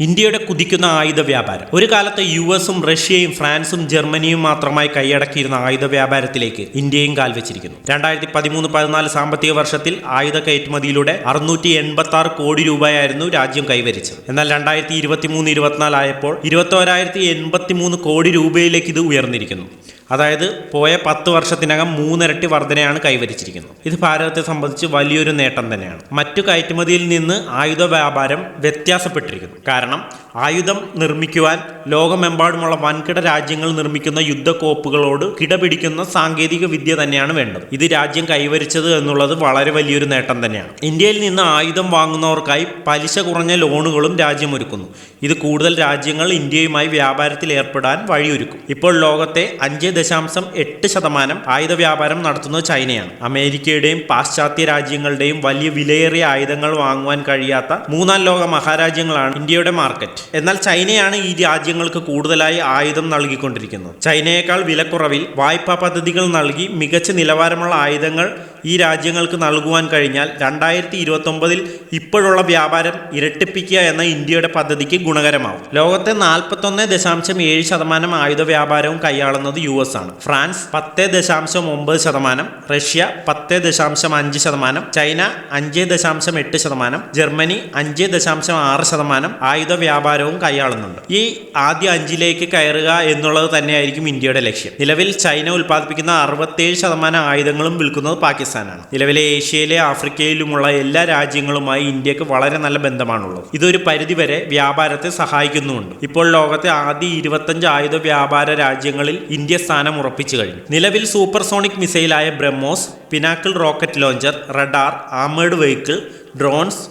ഇന്ത്യയുടെ കുതിക്കുന്ന ആയുധ വ്യാപാരം. ഒരു കാലത്ത് യു എസും റഷ്യയും ഫ്രാൻസും ജർമ്മനിയും മാത്രമായി കൈയടക്കിയിരുന്ന ആയുധ വ്യാപാരത്തിലേക്ക് ഇന്ത്യയും കാൽവെച്ചിരിക്കുന്നു. രണ്ടായിരത്തി പതിമൂന്ന് പതിനാല് സാമ്പത്തിക വർഷത്തിൽ ആയുധ കയറ്റുമതിയിലൂടെ അറുന്നൂറ്റി എൺപത്തി ആറ് കോടി രൂപയായിരുന്നു രാജ്യം കൈവരിച്ചത്. എന്നാൽ രണ്ടായിരത്തി ഇരുപത്തി മൂന്ന് ഇരുപത്തിനാല് ആയപ്പോൾ ഇരുപത്തോരായിരത്തി എൺപത്തി മൂന്ന് കോടി രൂപയിലേക്ക് ഇത് ഉയർന്നിരിക്കുന്നു. അതായത് പോയ പത്ത് വർഷത്തിനകം മൂന്നിരട്ടി വർധനയാണ് കൈവരിച്ചിരിക്കുന്നത്. ഇത് ഭാരതത്തെ സംബന്ധിച്ച് വലിയൊരു നേട്ടം തന്നെയാണ്. മറ്റു കയറ്റുമതിയിൽ നിന്ന് ആയുധ വ്യാപാരം വ്യത്യാസപ്പെട്ടിരിക്കുന്നു. കാരണം ആയുധം നിർമ്മിക്കുവാൻ ലോകമെമ്പാടുമുള്ള വൻകിട രാജ്യങ്ങൾ നിർമ്മിക്കുന്ന യുദ്ധക്കോപ്പുകളോട് കിടപിടിക്കുന്ന സാങ്കേതിക വിദ്യ തന്നെയാണ് വേണ്ടത്. ഇത് രാജ്യം കൈവരിച്ചത് എന്നുള്ളത് വളരെ വലിയൊരു നേട്ടം തന്നെയാണ്. ഇന്ത്യയിൽ നിന്ന് ആയുധം വാങ്ങുന്നവർക്കായി പലിശ കുറഞ്ഞ ലോണുകളും രാജ്യം ഒരുക്കുന്നു ഇത് കൂടുതൽ രാജ്യങ്ങൾ ഇന്ത്യയുമായി വ്യാപാരത്തിൽ ഏർപ്പെടാൻ വഴിയൊരുക്കും. ഇപ്പോൾ ലോകത്തെ അഞ്ച് ദശാംശം എട്ട് ശതമാനം ആയുധ വ്യാപാരം നടത്തുന്നത് ചൈനയാണ്. അമേരിക്കയുടെയും പാശ്ചാത്യ രാജ്യങ്ങളുടെയും വലിയ വിലയേറിയ ആയുധങ്ങൾ വാങ്ങുവാൻ കഴിയാത്ത മൂന്നാം ലോക മഹാരാജ്യങ്ങളാണ് ഇന്ത്യയുടെ മാർക്കറ്റ്. എന്നാൽ ചൈനയാണ് ഈ രാജ്യങ്ങൾക്ക് കൂടുതലായി ആയുധം നൽകിക്കൊണ്ടിരിക്കുന്നത്. ചൈനയേക്കാൾ വിലക്കുറവിൽ വായ്പാ പദ്ധതികൾ നൽകി മികച്ച നിലവാരമുള്ള ആയുധങ്ങൾ ഈ രാജ്യങ്ങൾക്ക് നൽകുവാൻ കഴിഞ്ഞാൽ രണ്ടായിരത്തി ഇരുപത്തൊമ്പതിൽ ഇപ്പോഴുള്ള വ്യാപാരം ഇരട്ടിപ്പിക്കുക എന്ന ഇന്ത്യയുടെ പദ്ധതിക്ക് ഗുണകരമാവും. ലോകത്തെ നാൽപ്പത്തൊന്ന് ദശാംശം ഏഴ് ശതമാനം ആയുധ വ്യാപാരവും കൈയാളുന്നത് യു എസ് ആണ്. ഫ്രാൻസ് പത്ത് ദശാംശം ഒമ്പത് ശതമാനം റഷ്യ പത്ത് ദശാംശം അഞ്ച് ശതമാനം ചൈന അഞ്ച് ദശാംശം എട്ട് ശതമാനം ജർമ്മനി അഞ്ച് ദശാംശം ആറ് ശതമാനം ആയുധ വ്യാപാരവും കൈയാളുന്നുണ്ട്. ഈ ആദ്യ അഞ്ചിലേക്ക് കയറുക എന്നുള്ളത് തന്നെയായിരിക്കും ഇന്ത്യയുടെ ലക്ഷ്യം. നിലവിൽ ചൈന ഉൽപ്പാദിപ്പിക്കുന്ന അറുപത്തേഴ് ശതമാനം ആയുധങ്ങളും വിൽക്കുന്നത് പാകിസ്ഥാനാണ് നിലവിലെ ഏഷ്യയിലെ ആഫ്രിക്കയിലുമുള്ള എല്ലാ രാജ്യങ്ങളുമായി ഇന്ത്യയ്ക്ക് വളരെ നല്ല ബന്ധമാണുള്ളത്. ഇതൊരു പരിധിവരെ വ്യാപാരത്തെ സഹായിക്കുന്നുമുണ്ട്. ഇപ്പോൾ ലോകത്തെ ആദ്യ ഇരുപത്തഞ്ച് ആയുധ വ്യാപാര രാജ്യങ്ങളിൽ ഇന്ത്യ സ്ഥാനം ഉറപ്പിച്ചു കഴിഞ്ഞു. നിലവിൽ supersonic മിസൈലായ BrahMos Pinaka rocket launcher radar armed vehicle drones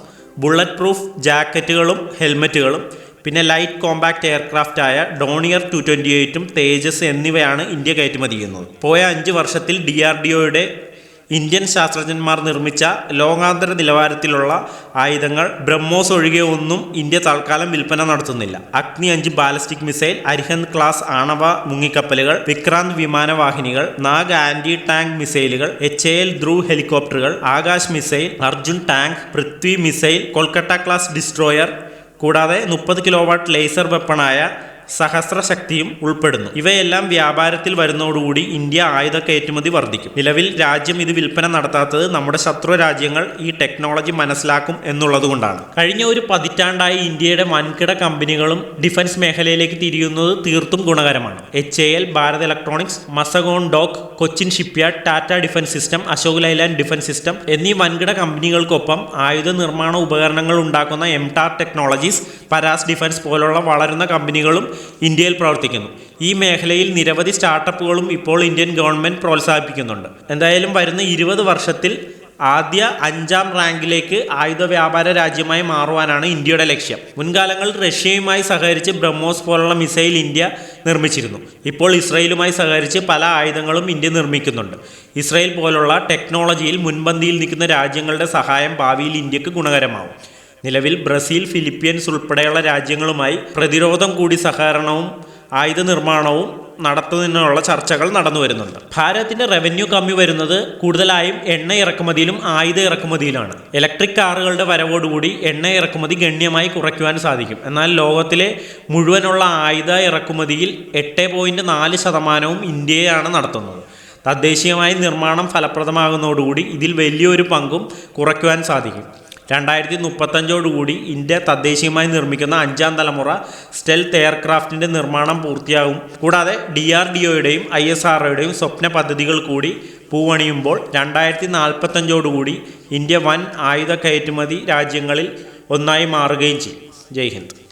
bullet proof ജാക്കറ്റുകളും ഹെൽമറ്റുകളും പിന്നെ ലൈറ്റ് കോമ്പാക്ട് എയർക്രാഫ്റ്റ് ആയ ഡോണിയർ ടു ട്വന്റി എയ്റ്റും തേജസ് എന്നിവയാണ് ഇന്ത്യ കയറ്റുമതി ചെയ്യുന്നത്. പോയ അഞ്ച് വർഷത്തിൽ ഡി ആർ ഡി ഒയുടെ ഇന്ത്യൻ ശാസ്ത്രജ്ഞന്മാർ നിർമ്മിച്ച ലോകാന്തര നിലവാരത്തിലുള്ള ആയുധങ്ങൾ ബ്രഹ്മോസ് ഒഴികെ ഒന്നും ഇന്ത്യ തൽക്കാലം വിൽപ്പന നടത്തുന്നില്ല. അഗ്നി അഞ്ച് ബാലിസ്റ്റിക് മിസൈൽ അരിഹന്ത് ക്ലാസ് ആണവ മുങ്ങിക്കപ്പലുകൾ വിക്രാന്ത് വിമാനവാഹിനികൾ നാഗ് ആന്റി ടാങ്ക് മിസൈലുകൾ എച്ച് എൽ ധ്രുവ് ഹെലികോപ്റ്ററുകൾ Akash missile Arjun tank Prithvi missile Kolkata class destroyer കൂടാതെ മുപ്പത് കിലോവാട്ട് ലേസർ വെപ്പണായ സഹസ്രശക്തിയും ഉൾപ്പെടുന്നു. ഇവയെല്ലാം വ്യാപാരത്തിൽ വരുന്നതോടുകൂടി ഇന്ത്യ ആയുധ കയറ്റുമതി വർദ്ധിക്കും. നിലവിൽ രാജ്യം ഇത് വിൽപ്പന നടത്താത്തത് നമ്മുടെ ശത്രു രാജ്യങ്ങൾ ഈ ടെക്നോളജി മനസ്സിലാക്കും എന്നുള്ളതുകൊണ്ടാണ് കഴിഞ്ഞ ഒരു പതിറ്റാണ്ടായി ഇന്ത്യയുടെ വൻകിട കമ്പനികളും ഡിഫൻസ് മേഖലയിലേക്ക് തിരിയുന്നത് തീർത്തും ഗുണകരമാണ്. H A L Bharat electronics Mazagon dock Cochin shipyard Tata defence system Ashok Leyland defence system എന്നീ വൻകിട കമ്പനികൾക്കൊപ്പം ആയുധ നിർമ്മാണ ഉപകരണങ്ങൾ ഉണ്ടാക്കുന്ന എംടാർ ടെക്നോളജീസ് പരാസ് ഡിഫൻസ് പോലുള്ള വളരുന്ന കമ്പനികളും ഇന്ത്യയിൽ പ്രവർത്തിക്കുന്നു. ഈ മേഖലയിൽ നിരവധി സ്റ്റാർട്ടപ്പുകളും ഇപ്പോൾ ഇന്ത്യൻ ഗവൺമെന്റ് പ്രോത്സാഹിപ്പിക്കുന്നുണ്ട്. എന്തായാലും വരുന്ന ഇരുപത് വർഷത്തിൽ ആദ്യ അഞ്ചാം റാങ്കിലേക്ക് ആയുധ വ്യാപാര രാജ്യമായി മാറുവാനാണ് ഇന്ത്യയുടെ ലക്ഷ്യം. മുൻകാലങ്ങളിൽ റഷ്യയുമായി സഹകരിച്ച് ബ്രഹ്മോസ് പോലുള്ള മിസൈൽ ഇന്ത്യ നിർമ്മിച്ചിരുന്നു. ഇപ്പോൾ ഇസ്രയേലുമായി സഹകരിച്ച് പല ആയുധങ്ങളും ഇന്ത്യ നിർമ്മിക്കുന്നുണ്ട്. ഇസ്രയേൽ പോലുള്ള ടെക്നോളജിയിൽ മുൻപന്തിയിൽ നിൽക്കുന്ന രാജ്യങ്ങളുടെ സഹായം ഭാവിയിൽ ഇന്ത്യയ്ക്ക് ഗുണകരമാവും. നിലവിൽ ബ്രസീൽ ഫിലിപ്പീൻസ് ഉൾപ്പെടെയുള്ള രാജ്യങ്ങളുമായി പ്രതിരോധം കൂടി സഹകരണവും ആയുധ നിർമ്മാണവും നടത്തുന്നതിനുള്ള ചർച്ചകൾ നടന്നു വരുന്നുണ്ട്. ഭാരതത്തിന്റെ റവന്യൂ കമ്മി വരുന്നത് കൂടുതലായും എണ്ണ ഇറക്കുമതിയിലും ആയുധ ഇറക്കുമതിയിലാണ്. ഇലക്ട്രിക് കാറുകളുടെ വരവോടുകൂടി എണ്ണ ഇറക്കുമതി ഗണ്യമായി കുറയ്ക്കുവാൻ സാധിക്കും. എന്നാൽ ലോകത്തിലെ മുഴുവനുള്ള ആയുധ ഇറക്കുമതിയിൽ എട്ട് പോയിന്റ് നാല് ശതമാനവും ഇന്ത്യയാണ് നടത്തുന്നത്. തദ്ദേശീയമായി നിർമ്മാണം ഫലപ്രദമാകുന്നതോടുകൂടി ഇതിൽ വലിയൊരു പങ്കും കുറയ്ക്കുവാൻ സാധിക്കും. രണ്ടായിരത്തി മുപ്പത്തഞ്ചോടുകൂടി ഇന്ത്യ തദ്ദേശീയമായി നിർമ്മിക്കുന്ന അഞ്ചാം തലമുറ സ്റ്റെൽത്ത് എയർക്രാഫ്റ്റിന്റെ നിർമ്മാണം പൂർത്തിയാകും. കൂടാതെ ഡി ആർ ഡി ഒയുടെയും ഐ എസ് ആർ ഒയുടെയും സ്വപ്ന പദ്ധതികൾ കൂടി പൂവണിയുമ്പോൾ രണ്ടായിരത്തി നാൽപ്പത്തഞ്ചോടുകൂടി ഇന്ത്യ വൻ ആയുധ കയറ്റുമതി രാജ്യങ്ങളിൽ ഒന്നായി മാറുകയും ചെയ്യും. ജയ് ഹിന്ദ്.